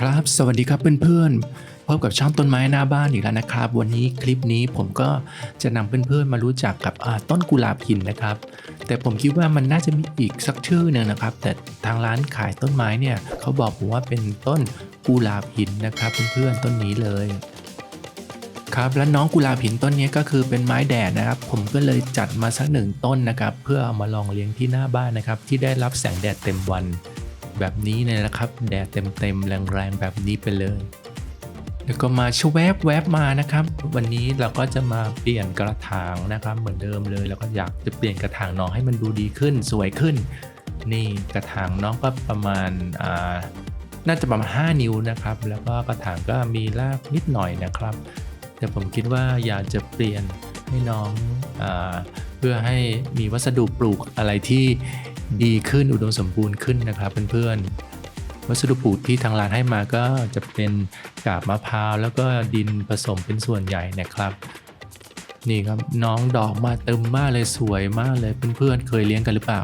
ครับ สวัสดีครับเพื่อนๆพบกับช่องต้นไม้หน้าบ้านอีกแล้วนะครับ วันนี้คลิปนี้ผมก็จะนำเพื่อนๆมารู้จักกับต้นกุหลาบหินนะครับ แต่ผมคิดว่ามันน่าจะมีอีกสักชื่อหนึ่งนะครับ แต่ทางร้านขายต้นไม้เนี่ยเขาบอกผมว่าเป็นต้นกุหลาบหินนะครับ เพื่อนๆต้นนี้เลยครับและน้องกุหลาบหินต้นนี้ก็คือเป็นไม้แดดนะครับ ผมก็เลยจัดมาสักหนึ่งต้นนะครับ เพื่อเอามาลองเลี้ยงที่หน้าบ้านนะครับ ที่ได้รับแสงแดดเต็มวัน แบบนี้เนี่ยนะครับ แดดเต็มๆแรงๆแบบนี้ไปเลย แล้วก็มาชวแวบแวบมานะครับ วันนี้เราก็จะมาเปลี่ยนกระถางนะครับ เหมือนเดิมเลย แล้วก็อยากจะเปลี่ยนกระถางน้องให้มันดูดีขึ้น สวยขึ้น นี่กระถางน้องก็ประมาณอ่าน่าจะประมาณ 5 นิ้วนะครับ แล้วก็กระถางก็มีรากนิดหน่อยนะครับ แต่ผมคิดว่าอยากจะเปลี่ยนให้น้องอเพื่อให้มีวัสดุปลูกอะไรที่ ดีขึ้นอุดมสมบูรณ์ขึ้นนะครับเพื่อนๆ วัสดุปลูกที่ทางร้านให้มาก็จะเป็นกาบมะพร้าวแล้วก็ดินผสมเป็นส่วนใหญ่นะครับ นี่ครับน้องดอกมาเต็มมากเลยสวยมากเลยเพื่อนๆ เคยเลี้ยงกันหรือเปล่า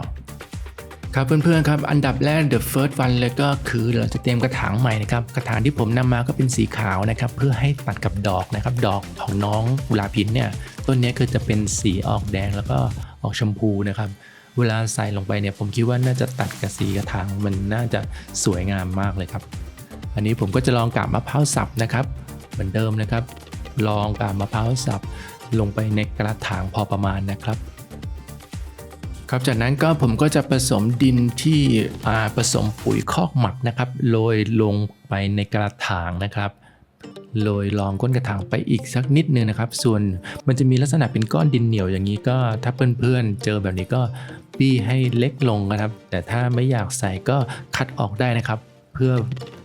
ครับเพื่อนๆครับอันดับแรก the first one เลยก็คือเราจะเตรียมกระถางใหม่นะครับกระถางที่ผมนำมาก็เป็นสีขาวนะครับเพื่อให้ตัดกับดอกนะครับดอกของน้องกุหลาบหินเนี่ยต้นเนี้ยคือจะเป็นสีออกแดงแล้วก็ออกชมพูนะครับ เวลาใส่ลงไปเนี่ยผมคิดว่าน่าจะตัดกับสีกระถางมันน่าจะสวยงามมากเลยครับ อันนี้ผมก็จะลองกาบมะพร้าวสับนะครับ เหมือนเดิมนะครับ ลองกาบมะพร้าวสับลงไปในกระถางพอประมาณนะครับครับจากนั้นก็ผมก็จะผสมดินที่ผสมปุ๋ยคอกหมักนะครับโรยลงไปในกระถางนะครับ โรยรองก้นกระถางไปอีกสักนิดนึงนะครับ ส่วนมันจะมีลักษณะเป็นก้อนดินเหนียวอย่างนี้ก็ถ้าเพื่อนๆเจอแบบนี้ก็บี้ให้เล็กลงนะครับ แต่ถ้าไม่อยากใส่ก็คัดออกได้นะครับ เพื่อ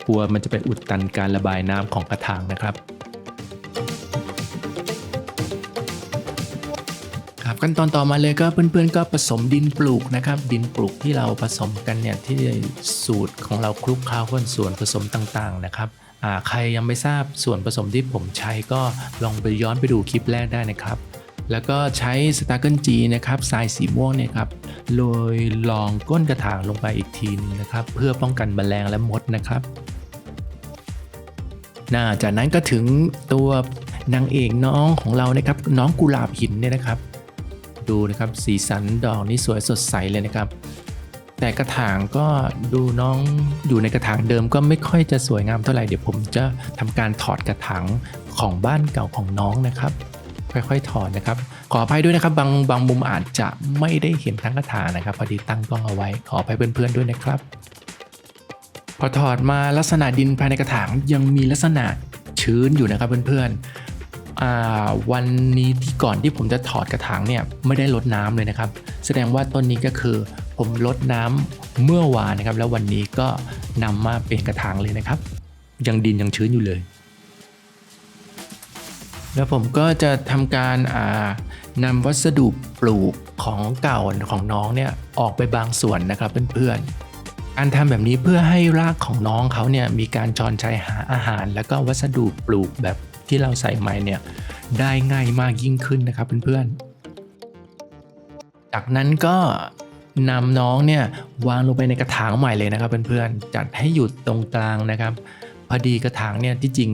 กลัวมันจะไปอุดตันการระบายน้ำของกระถางนะครับ ครับขั้นตอนต่อมาเลยก็เพื่อนๆก็ผสมดินปลูกนะครับ ดินปลูกที่เราผสมกันเนี่ยที่สูตรของเราคลุกเคล้ากันส่วนผสมต่างๆนะครับใครยังไม่ทราบส่วนผสมที่ผมใช้ก็ลองไปย้อนไปดูคลิปแรกได้นะครับ แล้วก็ใช้สตาร์เกิลจีนะครับทรายสีม่วงเนี่ยครับโรยรองก้นกระถางลงไปอีกทีนึงนะครับ เพื่อป้องกันแมลงและมดนะครับน่าจากนั้นก็ถึงตัวนางเอกน้องของเรานะครับ น้องกุหลาบหินเนี่ยนะครับ ดูนะครับสีสันดอกนี่สวยสดใสเลยนะครับ แต่กระถางก็ดูน้องอยู่ในกระถางเดิมก็ไม่ค่อยจะสวยงามเท่าไหร่เดี๋ยวผมจะทำการถอดกระถางของบ้านเก่าของน้องนะครับ ค่อยๆถอดนะครับ ขออภัยด้วยนะครับ บางบางมุมอาจจะไม่ได้เห็นทั้งกระถางนะครับพอดีตั้งกล้องเอาไว้ ขออภัยเพื่อนๆด้วยนะครับ พอถอดมาลักษณะดินภายในกระถางยังมีลักษณะชื้นอยู่นะครับเพื่อนๆ วันนี้ที่ก่อนที่ผมจะถอดกระถางเนี่ยไม่ได้ลดน้ำเลยนะครับ แสดงว่าต้นนี้ก็คือผมลดน้ำเมื่อวานนะครับ แล้ววันนี้ก็นำมาเปลี่ยนกระถางเลยนะครับ ยังดินยังชื้นอยู่เลย แล้วผมก็จะทำการอ่านำวัสดุปลูกของเก่าของน้องเนี่ยออกไปบางส่วนนะครับเพื่อนๆการทำแบบนี้เพื่อให้รากของน้องเขาเนี่ยมีการจรชัยหาอาหาร แล้วก็วัสดุปลูกแบบ ที่เราใส่ใหม่เนี่ยได้ง่ายมากยิ่งขึ้นนะครับเพื่อนๆ จากนั้นก็นำน้องเนี่ยวางลงไปในกระถางใหม่เลยนะครับเพื่อนๆจัดให้อยู่ตรงกลางนะครับ พอดีกระถางเนี่ยที่จริง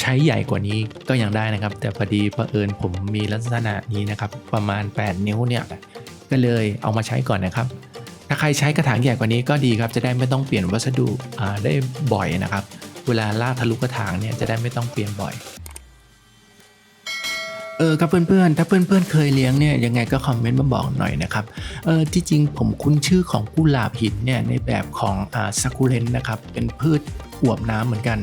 ใช้ใหญ่กว่านี้ก็ยังได้นะครับ แต่พอดีเผอิญผมมีลักษณะนี้นะครับ ประมาณ 8 นิ้วเนี่ยก็เลยเอามาใช้ก่อนนะครับ ถ้าใครใช้กระถางใหญ่กว่านี้ก็ดีครับ จะได้ไม่ต้องเปลี่ยนวัสดุได้บ่อยนะครับ เวลาลากทะลุกระถางเนี่ยจะได้ไม่ต้องเปลี่ยนบ่อย เออครับเพื่อนๆ ถ้าเพื่อนๆ เคยเลี้ยงเนี่ยยังไงก็คอมเมนต์มาบอกหน่อยนะครับ เออที่จริงผมคุ้นชื่อของกุหลาบหินเนี่ยในแบบของอ่าซากุเรนนะครับ เป็นพืชอวบน้ำเหมือนกัน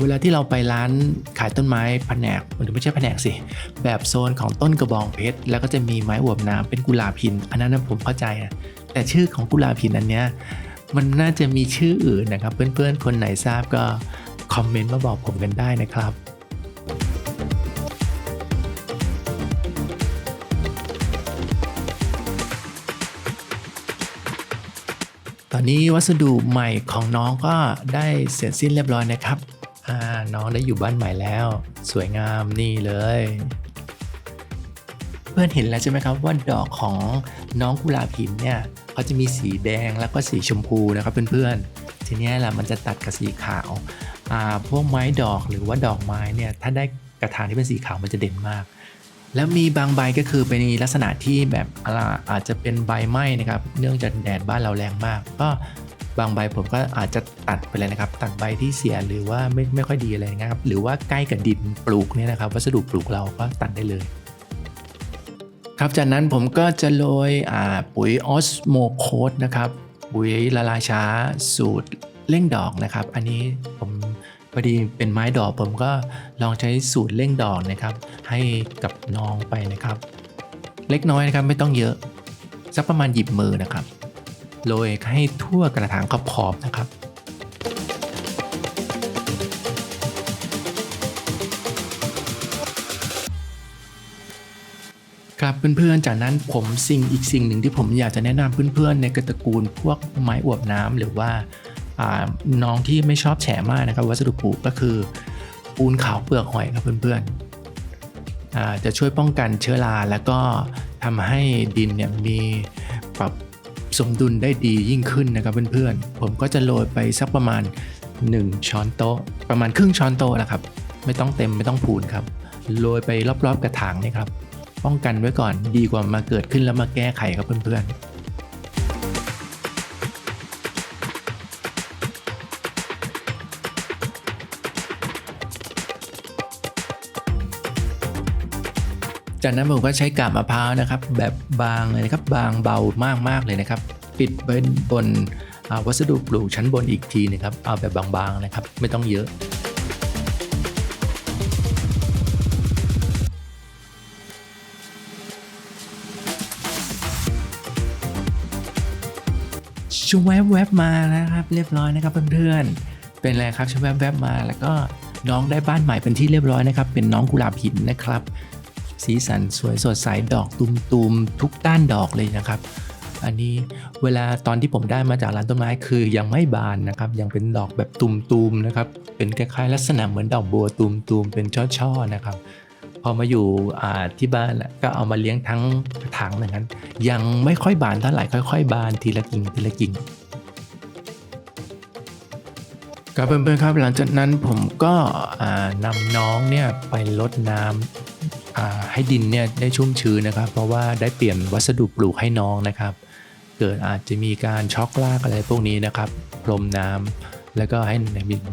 เวลาที่เราไปร้านขายต้นไม้แผนกหรือไม่ใช่แผนกสิ แบบโซนของต้นกระบองเพชร แล้วก็จะมีไม้อวบน้ำเป็นกุหลาบหิน อันนั้นผมเข้าใจนะแต่ชื่อของกุหลาบหินอันเนี้ยมันน่าจะมีชื่ออื่นนะครับ เพื่อนๆ คนไหนทราบก็คอมเมนต์มาบอกผมกันได้นะครับ อนนี้วัสดุใหม่ของน้องก็ได้เสร็จสิ้นเรียบร้อยนะครับน้องได้อยู่บ้านใหม่แล้ว สวยงามนี่เลย เพื่อนเห็นแล้วใช่ไหมครับว่าดอกของน้องกุหลาบหินเนี่ยเขาจะมีสีแดงแล้วก็สีชมพูนะครับเพื่อนๆทีนี้แหละมันจะตัดกับสีขาวาพวกไม้ดอกหรือว่าดอกไม้เนี่ยถ้าได้กระถางที่เป็นสีขาวมันจะเด่นมาก แล้วมีบางใบก็คือเป็นลักษณะที่แบบอาจจะเป็นใบไหม้นะครับ เนื่องจากแดดบ้านเราแรงมาก ก็บางใบผมก็อาจจะตัดไปเลยนะครับ ตัดใบที่เสียหรือว่าไม่ไม่ค่อยดีอะไรเงี้ยครับ หรือว่าใกล้กับดินปลูกเนี่ยนะครับ วัสดุปลูกเราก็ตัดได้เลย ครับจากนั้นผมก็จะโรยปุ๋ยออสโมโคดนะครับปุ๋ยละลายช้าสูตรเร่งดอกนะครับ อันนี้ผม พอดีเป็นไม้ดอกผมก็ลองใช้สูตรเร่งดอกนะครับ ให้กับน้องไปนะครับ เล็กน้อยนะครับไม่ต้องเยอะ สักประมาณหยิบมือนะครับโรยให้ทั่วกระถางขอบๆนะครับครับเพื่อนๆ จากนั้นผมสิ่งอีกสิ่งหนึ่งที่ผมอยากจะแนะนำเพื่อนๆ ในกระตระกูลพวกไม้อวบน้ำหรือว่า น้องที่ไม่ชอบแฉะมากนะครับ วัสดุปูก็คือปูนขาวเปลือกหอยครับเพื่อนๆจะช่วยป้องกันเชื้อราแล้วก็ทำให้ดินเนี่ยมีปรับสมดุลได้ดียิ่งขึ้นนะครับเพื่อนๆ ผมก็จะโรยไปสักประมาณ 1 ช้อนโต๊ะ ประมาณครึ่งช้อนโต๊ะนะครับ ไม่ต้องเต็มไม่ต้องพูนครับโรยไปรอบๆกระถางนี่ครับ ป้องกันไว้ก่อนดีกว่ามาเกิดขึ้นแล้วมาแก้ไขครับเพื่อนๆ จากนั้นผมก็ใช้กาบมะพร้าวนะครับ แบบบางเลยนะครับบางเบามากๆเลยนะครับ ปิดบนบนวัสดุปลูกชั้นบนอีกทีนะครับเอาแบบบางๆนะครับ ไม่ต้องเยอะชวบแวบมานะครับ เรียบร้อยนะครับเพื่อนๆเป็นไรครับชวบแวบมา แล้วก็น้องได้บ้านใหม่เป็นที่เรียบร้อยนะครับ เป็นน้องกุหลาบหินนะครับ สีสันสวยสดใสดอกตุมๆทุกด้านดอกเลยนะครับ อันนี้เวลาตอนที่ผมได้มาจากร้านต้นไม้คือยังไม่บานนะครับ ยังเป็นดอกแบบตุมๆนะครับ เป็นคล้ายๆลักษณะเหมือนดอกบัวตุมๆเป็นช่อๆนะครับพอมาอยู่ที่บ้านแล้วก็เอามาเลี้ยงทั้งกระถางอย่างนั้น ยังไม่ค่อยบานเท่าไหร่ค่อย ๆ บานทีละกิ่งทีละกิ่งครับเพื่อนๆครับหลังจากนั้นผมก็อ่านำน้องเนี่ยไปลดน้ำอ่า ให้ดินเนี่ยได้ชุ่มชื้นนะครับ เพราะว่าได้เปลี่ยนวัสดุปลูกให้น้องนะครับ เกิดอาจจะมีการช็อกลากอะไรพวกนี้นะครับพรมน้ำแล้วก็ให้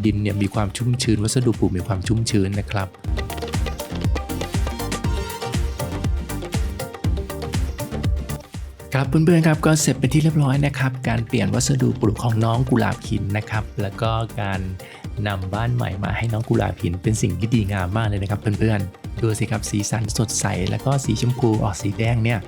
ดินเนี่ยมีความชุ่มชื้น วัสดุปลูกมีความชุ่มชื้นนะครับครับเพื่อนๆครับก็เสร็จเป็นที่เรียบร้อยนะครับ การเปลี่ยนวัสดุปลูกของน้องกุหลาบหินนะครับ แล้วก็การนำบ้านใหม่มาให้น้องกุหลาบหินเป็นสิ่งที่ดีงามมากเลยนะครับเพื่อนๆ ดูสิครับสีสันสดใส แล้วก็สีชมพูออกสีแดงเนี่ย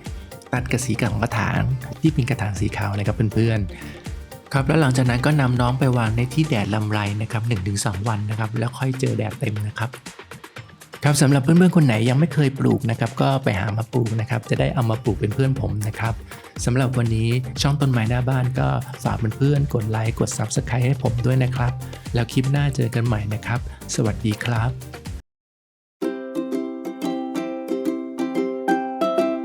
ตัดกับสีกับของกระถางที่เป็นกระถางสีขาวนะครับเพื่อนๆครับแล้วหลังจากนั้นก็นำน้องไปวางในที่แดดลำไรนะครับ1-2 วันนะครับ แล้วค่อยเจอแดดเต็มนะครับครับสำหรับเพื่อนๆคนไหนยังไม่เคยปลูกนะครับก็ไปหามาปลูกนะครับจะได้เอามาปลูกเป็นเพื่อนผมนะครับสำหรับวันนี้ช่องต้นไม้หน้าบ้านก็ฝากเพื่อนๆกดไลค์กด Subscribe ให้ผมด้วยนะครับ แล้วคลิปหน้าเจอกันใหม่นะครับ สวัสดีครับ